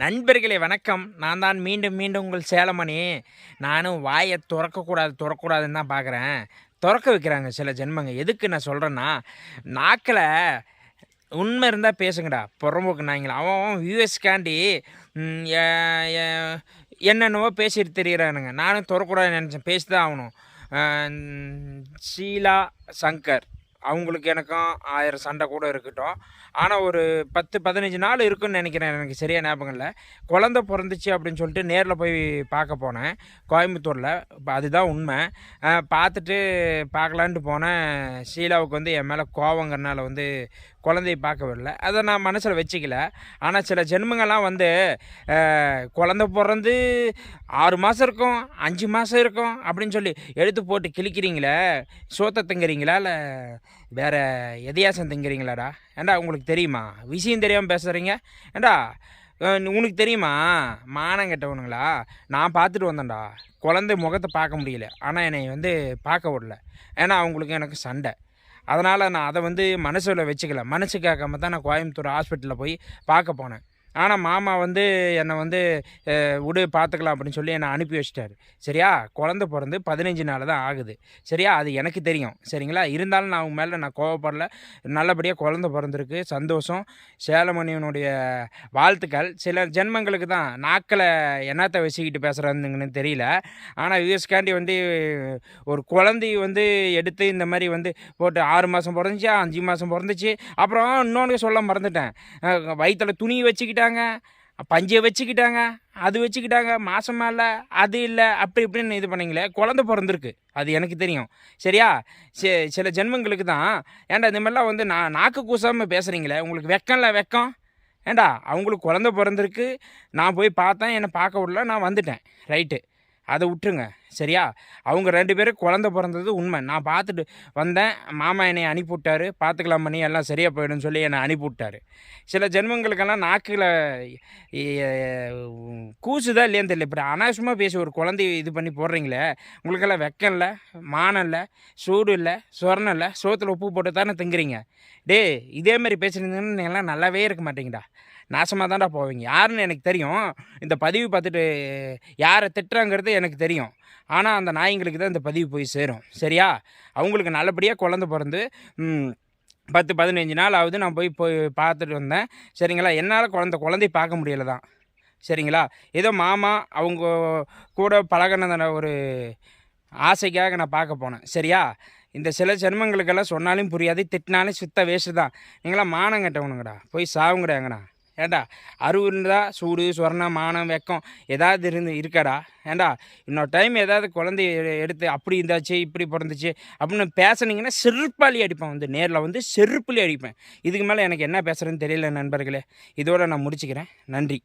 நண்பர்களே வணக்கம். நான் தான் மீண்டும் மீண்டும் உங்கள் சேலமணி. நானும் வாயை திறக்கக்கூடாது திறக்கக்கூடாதுன்னு தான் பார்க்குறேன். திறக்க வைக்கிறாங்க சில ஜென்மங்க. எதுக்கு நான் சொல்கிறேன்னா நாக்கில் உண்மை இருந்தால் பேசுங்கடா. புறம்போக்கு நாய்ங்களா. அவன் அவன் யூஎஸ்காண்டி என்னென்னவோ பேசிட்டு தெரியிறானுங்க. நானும் திறக்கூடாதுன்னு நினச்சேன். பேசி தான் ஆகணும் ஷீலா சங்கர். அவங்களுக்கு எனக்கும் ஆயிரம் சண்டை கூட இருக்கட்டும். ஆனால் ஒரு பத்து பதினஞ்சு நாள் இருக்குன்னு நினைக்கிறேன். எனக்கு சரியா ஞாபகம் இல்லை. குழந்த பிறந்துச்சு அப்படின்னு சொல்லிட்டு நேரில் போய் பார்க்க போனேன். கோயம்புத்தூரில். இப்போ அதுதான் உண்மை. பார்த்துட்டு பார்க்கலான்ட்டு போனேன். ஷீலாவுக்கு வந்து என் மேலே கோவங்கிறனால வந்து குழந்தைய பார்க்க வரல. அதை நான் மனசில் வச்சுக்கல. ஆனால் சில ஜென்மங்கள்லாம் வந்து குழந்த பிறந்து ஆறு மாதம் இருக்கும் அஞ்சு மாதம் இருக்கும் அப்படின்னு சொல்லி எடுத்து போட்டு கிழிக்கிறீங்களே சோத்தை திங்குறீங்களா இல்லை வேறு எதையாசம் திங்குறீங்களாடா? ஏண்டா உங்களுக்கு தெரியுமா? விஷயம் தெரியாமல் பேசுகிறீங்க ஏண்டா உனக்கு தெரியுமா? மானம் கெட்டவனுங்களா? நான் பார்த்துட்டு வந்தேன்டா. குழந்தை முகத்தை பார்க்க முடியல. ஆனால் என்னை வந்து பார்க்க விடல. ஏன்னா அவங்களுக்கு எனக்கு சண்டை. அதனால் நான் அதை வந்து மனசில் வச்சுக்கல. மனசு கேட்காம தான் நான் கோயம்புத்தூர் ஹாஸ்பிட்டலில் போய் பார்க்க போனேன். ஆனால் மாமா வந்து என்னை வந்து விடு பார்த்துக்கலாம் அப்படின்னு சொல்லி என்னை அனுப்பி வச்சிட்டாரு. சரியா? குழந்த பிறந்து பதினஞ்சு நாள் தான் ஆகுது. சரியா? அது எனக்கு தெரியும். சரிங்களா? இருந்தாலும் நான் அவங்க மேலே நான் கோவப்படல. நல்லபடியாக குழந்த பிறந்திருக்கு. சந்தோஷம். சேலமணியனுடைய வாழ்த்துக்கள். சில ஜென்மங்களுக்கு தான் நாக்கில் என்னத்தை வச்சுக்கிட்டு பேசுகிறாங்கன்னு தெரியல. ஆனால் யூஎஸ்காண்டி வந்து ஒரு குழந்தைய வந்து எடுத்து இந்த மாதிரி வந்து போட்டு ஆறு மாதம் பிறந்துச்சு? அஞ்சு மாதம் பிறந்துச்சு. அப்புறம் இன்னொன்று சொல்ல மறந்துட்டேன். வயிற்றில் துணி வச்சுக்கிட்டாங்க பஞ்சை வச்சுக்கிட்டாங்க அது வச்சுக்கிட்டாங்க மாதம் இல்லை அது இல்லை அப்படி இப்படின்னு இது பண்ணிங்களே குழந்த பிறந்திருக்கு அது எனக்கு தெரியும். சரியா? சி சில ஜென்மங்களுக்கு தான் ஏன்டா இந்த மாதிரிலாம் வந்து நான் நாக்கு கூசாமல் பேசுகிறீங்களே உங்களுக்கு வெக்கம்ல வெக்கம்? ஏண்டா அவங்களுக்கு குழந்த பிறந்திருக்கு நான் போய் பார்த்தேன் என்னை பார்க்க விடல நான் வந்துட்டேன். ரைட்டு. அதை விட்டுருங்க. சரியா? அவங்க ரெண்டு பேரும் குழந்த பிறந்தது உண்மை. நான் பார்த்துட்டு வந்தேன். மாமா என்னை அனுப்பிவிட்டாரு. பார்த்துக்கலாம் பண்ணி எல்லாம் சரியாக போயிடும்னு சொல்லி என்னை அனுப்பி விட்டாரு சில ஜென்மங்களுக்கெல்லாம் நாக்கில் கூசுதா இல்லையான்னு தெரியல. இப்படி அனாவசியமாக பேசி ஒரு குழந்தைய இது பண்ணி போடுறீங்களே உங்களுக்கெல்லாம் வெக்கம் இல்லை மானம் இல்லை சூடு இல்லை சொர்ணம் இல்லை சோத்தில் உப்பு போட்டு தானே திங்குறீங்க. டேய் இதே மாதிரி பேசுனீங்கன்னு நீங்கள்லாம் நல்லாவே இருக்க மாட்டீங்கடா. நாசமாக தான்டா போவீங்க. யாருன்னு எனக்கு தெரியும். இந்த பதிவு பார்த்துட்டு யாரை திட்டுறாங்கிறது எனக்கு தெரியும். ஆனால் அந்த நாய்ங்களுக்கு தான் இந்த பதிவு போய் சேரும். சரியா? அவங்களுக்கு நல்லபடியாக குழந்த பிறந்து பத்து பதினஞ்சு நாள் ஆகுது. நான் போய் போய் பார்த்துட்டு வந்தேன். சரிங்களா? என்னால் குழந்த குழந்தைய பார்க்க முடியல தான். சரிங்களா? ஏதோ மாமா அவங்க கூட பழகினதான ஒரு ஆசைக்காக நான் பார்க்க போனேன். சரியா? இந்த சில ஜென்மங்களுக்கெல்லாம் சொன்னாலும் புரியாது திட்டினாலும் சுத்த வேஸ்ட்டு தான். நீங்களாம் மானம் கட்டவனுங்கடா. போய் சாவுங்கடாங்கண்ணா ஏண்டா? அறிவு இருந்தால் சூடு சொர்ணம் மானம் வெக்கம் ஏதாவது இருந்து இருக்காடா? ஏண்டா? இன்னொரு டைம் ஏதாவது குழந்தைய எடுத்து அப்படி இருந்தாச்சு இப்படி பிறந்துச்சு அப்படின்னு பேசுனீங்கன்னா செருப்பாளி அடிப்பேன் வந்து நேரில் வந்து செருப்புலேயே அடிப்பேன். இதுக்கு மேலே எனக்கு என்ன பேசுகிறேன்னு தெரியல நண்பர்களே. இதோட நான் முடிச்சுக்கிறேன். நன்றி.